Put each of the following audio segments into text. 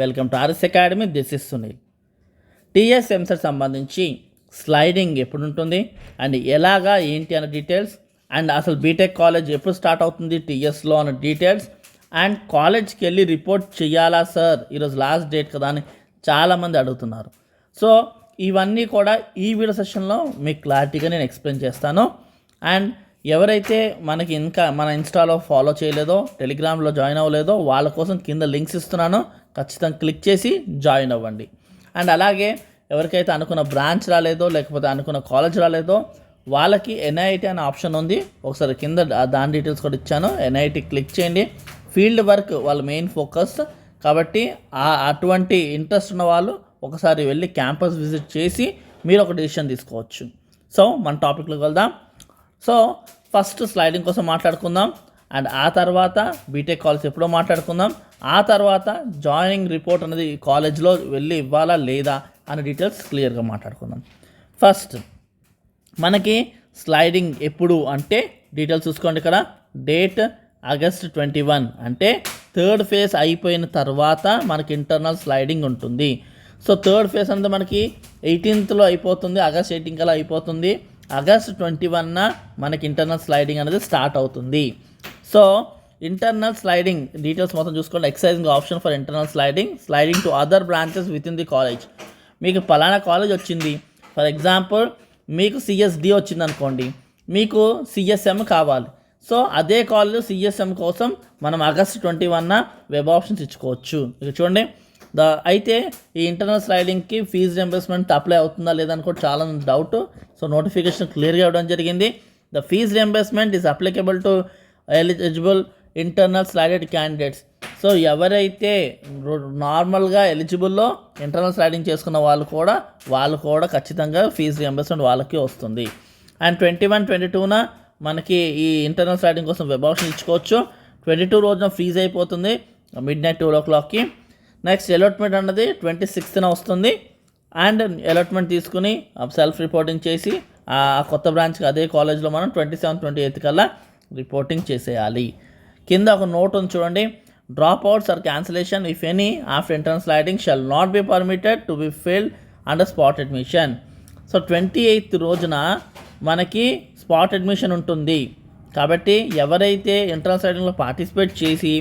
Welcome to RS academy. This is Sunil TS EAMCET సంబంధించి sliding ఎప్పుడు ఉంటుంది? And ఎలాగా ఏంటి అన్న డీటెయిల్స్ అండ్ అసలు బీటెక్ కాలేజ్ ఎప్పుడు స్టార్ట్ అవుతుంది టీఎస్లో అన్న డీటెయిల్స్ అండ్ కాలేజ్కి వెళ్ళి రిపోర్ట్ చేయాలా సార్ ఈరోజు లాస్ట్ డేట్ కదా అని చాలామంది అడుగుతున్నారు. సో ఇవన్నీ కూడా ఈ వీడియో సెషన్లో మీకు క్లారిటీగా నేను ఎక్స్ప్లెయిన్ చేస్తాను. అండ్ ఎవరైతే మనకి ఇంకా మన ఇన్స్టాలో ఫాలో చేయలేదో టెలిగ్రామ్లో జాయిన్ అవ్వలేదో వాళ్ళ కోసం కింద లింక్స్ ఇస్తున్నాను. ఖచ్చితంగా క్లిక్ చేసి జాయిన్ అవ్వండి. అండ్ అలాగే ఎవరికైతే అనుకున్న బ్రాంచ్ రాలేదో లేకపోతే అనుకున్న కాలేజ్ రాలేదో వాళ్ళకి ఎన్ఐటి అనే ఆప్షన్ ఉంది. ఒకసారి కింద దాని డీటెయిల్స్ కూడా ఇచ్చాను. ఎన్ఐటి క్లిక్ చేయండి. ఫీల్డ్ వర్క్ వాళ్ళ మెయిన్ ఫోకస్ కాబట్టి ఆ అటువంటి ఇంట్రెస్ట్ ఉన్న వాళ్ళు ఒకసారి వెళ్ళి క్యాంపస్ విజిట్ చేసి మీరు ఒక డిసిషన్ తీసుకోవచ్చు. సో మన టాపిక్లోకి వెళ్దాం. సో ఫస్ట్ స్లైడింగ్ కోసం మాట్లాడుకుందాం. అండ్ ఆ తర్వాత బీటెక్ కాల్స్ ఎప్పుడో మాట్లాడుకుందాం. ఆ తర్వాత జాయినింగ్ రిపోర్ట్ అనేది కాలేజ్లో వెళ్ళి ఇవ్వాలా లేదా అనే డీటెయిల్స్ క్లియర్గా మాట్లాడుకుందాం. ఫస్ట్ మనకి స్లైడింగ్ ఎప్పుడు అంటే డీటెయిల్స్ చూసుకోండి ఇక్కడ. డేట్ ఆగస్ట్ ట్వంటీ వన్ అంటే థర్డ్ ఫేజ్ అయిపోయిన తర్వాత మనకి ఇంటర్నల్ స్లైడింగ్ ఉంటుంది. సో థర్డ్ ఫేజ్ అనేది మనకి ఎయిటీన్త్లో అయిపోతుంది ఆగస్ట్ ఎయిటీన్ కల్లా అయిపోతుంది. ఆగస్ట్ ట్వంటీ వన్న మనకి ఇంటర్నల్ స్లైడింగ్ అనేది స్టార్ట్ అవుతుంది. సో ఇంటర్నల్ స్లైడింగ్ డీటెయిల్స్ మొత్తం చూసుకోండి exercising option for internal sliding sliding to other branches with in the college మీకు ఫలానా కాలేజ్ వచ్చింది. ఫర్ ఎగ్జాంపుల్ మీకు సిఎస్డి వచ్చింది అనుకోండి మీకు సిఎస్ఎం కావాలి. సో అదే కాలేజ్ సిఎస్ఎం కోసం మనం ఆగస్ట్ ట్వంటీ వన్న వెబ్ ఆప్షన్స్ ఇచ్చుకోవచ్చు. ఇక చూడండి. ద అయితే ఈ ఇంటర్నల్ స్లైడింగ్కి ఫీజు రియంబర్స్మెంట్ అప్లై అవుతుందా లేదా అని కూడా చాలా డౌట్ సో నోటిఫికేషన్ క్లియర్గా ఇవ్వడం జరిగింది. The fee reimbursement is applicable to eligible internal slided candidates so ఎవరైతే నార్మల్గా ఎలిజిబుల్లో ఇంటర్నల్ స్లైడింగ్ చేసుకున్న వాళ్ళు కూడా వాళ్ళు కూడా ఖచ్చితంగా ఫీజు రియంబర్స్మెంట్ వాళ్ళకి వస్తుంది. అండ్ ట్వంటీ వన్ ట్వంటీ టూన మనకి ఈ ఇంటర్నల్ స్లైడింగ్ కోసం వెబ్ ఆప్షన్ ఇచ్చుకోవచ్చు. ట్వంటీ టూ రోజున ఫ్రీజ్ అయిపోతుంది మిడ్ నైట్ టూ ఓ క్లాక్కి నెక్స్ట్ అలాట్మెంట్ అన్నది ట్వంటీ సిక్స్త్న వస్తుంది. అండ్ అలాట్మెంట్ తీసుకుని సెల్ఫ్ రిపోర్టింగ్ చేసి ఆ కొత్త బ్రాంచ్కి అదే కాలేజ్లో మనం ట్వంటీ సెవెన్ ట్వంటీ ఎయిత్ కల్లా రిపోర్టింగ్ చేసేయాలి. కింద ఒక నోట్ ఉంది చూడండి. Drop outs or cancellation if any after entrance lighting shall not be permitted to be failed under spot admission so twenty eighth రోజున మనకి స్పాట్ అడ్మిషన్ ఉంటుంది. కాబట్టి ఎవరైతే ఎంట్రన్స్ స్లైడింగ్లో పార్టిసిపేట్ చేసి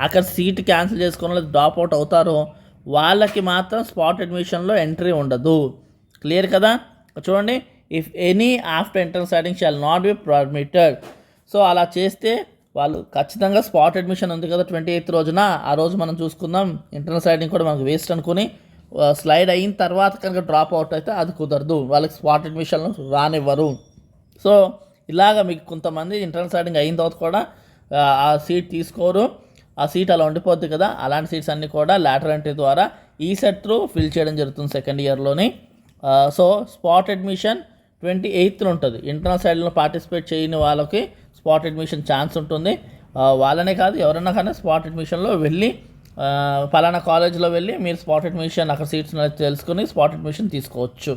అక్కడ సీట్ క్యాన్సిల్ చేసుకున్న డ్రాప్ అవుట్ అవుతారో వాళ్ళకి మాత్రం స్పాట్ అడ్మిషన్లో ఎంట్రీ ఉండదు. క్లియర్ కదా? చూడండి. If any after entrance writing shall not be permitted so అలా చేస్తే వాళ్ళు ఖచ్చితంగా స్పాట్ అడ్మిషన్ ఉంది కదా ట్వంటీ ఎయిత్ రోజున. ఆ రోజు మనం చూసుకుందాం. ఇంటర్నల్ స్లైడింగ్ కూడా మనకు వేస్ట్ అనుకుని స్లైడ్ అయిన తర్వాత కనుక డ్రాప్ అవుట్ అయితే అది కుదరదు. వాళ్ళకి స్పాట్ అడ్మిషన్లు రానివ్వరు. సో ఇలాగ మీకు కొంతమంది ఇంటర్నల్ స్లైడింగ్ అయిన తర్వాత కూడా ఆ, సీట్ తీసుకోరు. ఆ సీట్ అలా ఉండిపోద్ది కదా. అలాంటి సీట్స్ అన్నీ కూడా లాటర్ ఎంట్రీ ద్వారా ఈ సెట్ త్రూ ఫిల్ చేయడం జరుగుతుంది సెకండ్ ఇయర్లోని సో స్పాట్ అడ్మిషన్ ట్వంటీ ఎయిత్న ఉంటుంది. ఇంటర్నల్ సైడ్లో పార్టిసిపేట్ చేయని వాళ్ళకి స్పాట్ అడ్మిషన్ ఛాన్స్ ఉంటుంది. వాళ్ళనే కాదు ఎవరన్నా కానీ స్పాట్ అడ్మిషన్లో వెళ్ళి ఫలానా కాలేజ్లో వెళ్ళి మీరు స్పాట్ అడ్మిషన్ అక్కడ సీట్స్ తెలుసుకుని స్పాట్ అడ్మిషన్ తీసుకోవచ్చు.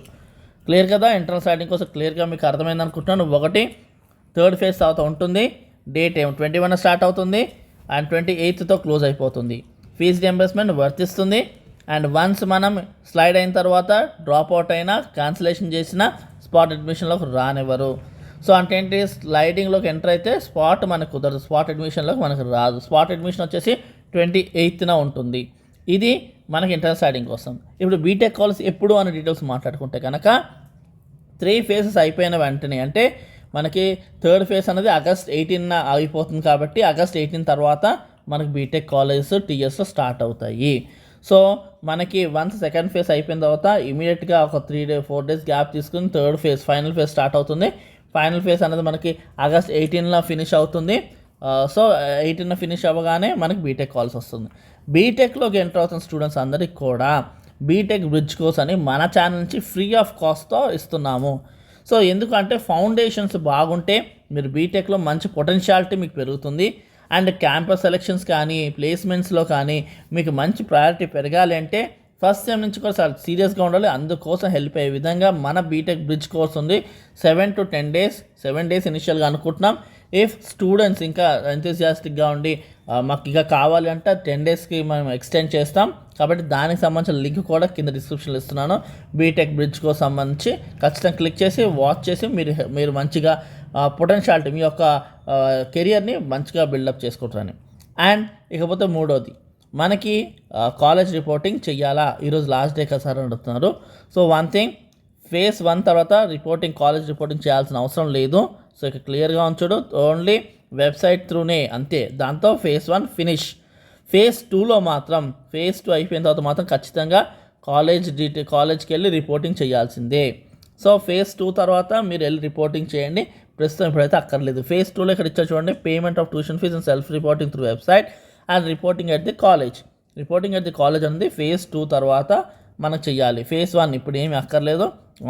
క్లియర్ కదా? ఇంటర్నల్ సైడింగ్ కోసం క్లియర్గా మీకు అర్థమైంది అనుకుంటున్నాను. ఒకటి థర్డ్ ఫేజ్ తర్వాత ఉంటుంది. డేట్ ఏమో ట్వంటీ వన్ స్టార్ట్ అవుతుంది. అండ్ ట్వంటీ ఎయిత్తో క్లోజ్ అయిపోతుంది. ఫీజ్ రియంబర్స్మెంట్ వర్తిస్తుంది. అండ్ వన్స్ మనం స్లైడ్ అయిన తర్వాత డ్రాప్ అవుట్ అయినా క్యాన్సిలేషన్ చేసిన స్పాట్ అడ్మిషన్లోకి రానివ్వరు. సో అంటే ఏంటి? స్లైడింగ్లోకి ఎంటర్ అయితే స్పాట్ మనకు కుదరదు. స్పాట్ అడ్మిషన్లోకి మనకు రాదు. స్పాట్ అడ్మిషన్ వచ్చేసి ట్వంటీ ఎయిత్న ఉంటుంది. ఇది మనకి ఇంటర్నల్ స్లైడింగ్ కోసం. ఇప్పుడు బీటెక్ కాలేజ్ ఎప్పుడు అనే డీటెయిల్స్ మాట్లాడుకుంటే కనుక త్రీ ఫేజెస్ అయిపోయిన వెంటనే అంటే మనకి థర్డ్ ఫేజ్ అనేది ఆగస్ట్ ఎయిటీన్ అయిపోతుంది కాబట్టి ఆగస్ట్ ఎయిటీన్ తర్వాత మనకి బీటెక్ కాలేజెస్ టీఎస్ స్టార్ట్ అవుతాయి. సో మనకి వన్స్ సెకండ్ ఫేజ్ అయిపోయిన తర్వాత ఇమీడియట్గా ఒక three day four days gap తీసుకుని third phase final phase start అవుతుంది. ఫైనల్ ఫేజ్ అనేది మనకి ఆగస్ట్ ఎయిటీన్లో ఫినిష్ అవుతుంది. సో ఎయిటీన్ ఫినిష్ అవ్వగానే మనకి బీటెక్ కాల్స్ వస్తుంది. బీటెక్లోకి ఎంటర్ అవుతున్న స్టూడెంట్స్ అందరికి కూడా బీటెక్ బ్రిడ్జ్ కోర్స్ అని మన ఛానల్ నుంచి ఫ్రీ ఆఫ్ కాస్ట్తో ఇస్తున్నాము. సో ఎందుకంటే ఫౌండేషన్స్ బాగుంటే మీరు బీటెక్లో మంచి పొటెన్షియాలిటీ మీకు పెరుగుతుంది. అండ్ క్యాంపస్ సెలెక్షన్స్ కానీ ప్లేస్మెంట్స్లో కానీ మీకు మంచి ప్రయారిటీ పెరగాలి అంటే ఫస్ట్ సెమ్ నుంచి కూడా చాలా సీరియస్గా ఉండాలి. అందుకోసం హెల్ప్ అయ్యే విధంగా మన బీటెక్ బ్రిడ్జ్ కోర్స్ ఉంది. Seven to ten days seven days ఇనిషియల్గా అనుకుంటున్నాం. ఇఫ్ స్టూడెంట్స్ ఇంకా ఎంతజియాస్టిక్గా ఉండి మాకు ఇంకా కావాలి అంటే టెన్ డేస్కి మనం ఎక్స్టెండ్ చేస్తాం. కాబట్టి దానికి సంబంధించిన లింక్ కూడా కింద డిస్క్రిప్షన్లో ఇస్తున్నాను. బీటెక్ బ్రిడ్జ్కో సంబంధించి ఖచ్చితంగా క్లిక్ చేసి వాచ్ చేసి మీరు మీరు మంచిగా పొటెన్షియాలిటీ మీ యొక్క కెరియర్ని మంచిగా బిల్డప్ చేసుకుంటారని. అండ్ ఇకపోతే మూడోది. మనకి కాలేజ్ రిపోర్టింగ్ చెయ్యాలా? ఈరోజు లాస్ట్ డే కదా సార్ అని అడుగుతున్నారు. So one thing phase one తర్వాత రిపోర్టింగ్ కాలేజ్ రిపోర్టింగ్ చేయాల్సిన అవసరం లేదు. సో ఇక క్లియర్గా ఉంచుడు. ఓన్లీ వెబ్సైట్ త్రూనే అంతే. దాంతో ఫేస్ వన్ ఫినిష్ ఫేస్ టూలో మాత్రం ఫేస్ టూ అయిపోయిన తర్వాత మాత్రం ఖచ్చితంగా కాలేజ్ డీటెయి కాలేజ్కి వెళ్ళి రిపోర్టింగ్ చేయాల్సిందే. సో ఫేజ్ టూ తర్వాత మీరు వెళ్ళి రిపోర్టింగ్ చేయండి. ప్రస్తుతం ఇప్పుడైతే అక్కర్లేదు. ఫేజ్ టూలో ఇక్కడ ఇచ్చారు చూడండి. Payment of tuition fee and self reporting through website and reporting at the college. Reporting at the college అనేది ఫేజ్ టూ తర్వాత మనకు చెయ్యాలి. ఫేజ్ వన్ ఇప్పుడు ఏమి అక్కర్లేదు.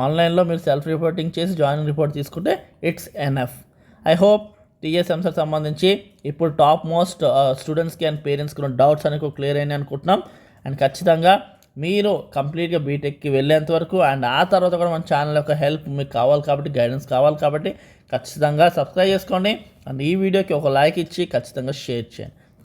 ఆన్లైన్లో మీరు సెల్ఫ్ రిపోర్టింగ్ చేసి జాయినింగ్ రిపోర్ట్ తీసుకుంటే ఇట్స్ ఎన్ఎఫ్. ఐ హోప్ టీఎస్ఎంసార్ సంబంధించి ఇప్పుడు టాప్ మోస్ట్ స్టూడెంట్స్కి అండ్ పేరెంట్స్కి ఉన్న డౌట్స్ అనేవి క్లియర్ అయినాయి అనుకుంటున్నాం. అండ్ ఖచ్చితంగా మీరు కంప్లీట్గా బీటెక్కి వెళ్ళేంత వరకు అండ్ ఆ తర్వాత కూడా మన ఛానల్ యొక్క హెల్ప్ మీకు కావాలి కాబట్టి గైడెన్స్ కావాలి కాబట్టి ఖచ్చితంగా సబ్స్క్రైబ్ చేసుకోండి. అండ్ ఈ వీడియోకి ఒక లైక్ ఇచ్చి ఖచ్చితంగా షేర్ చేయండి.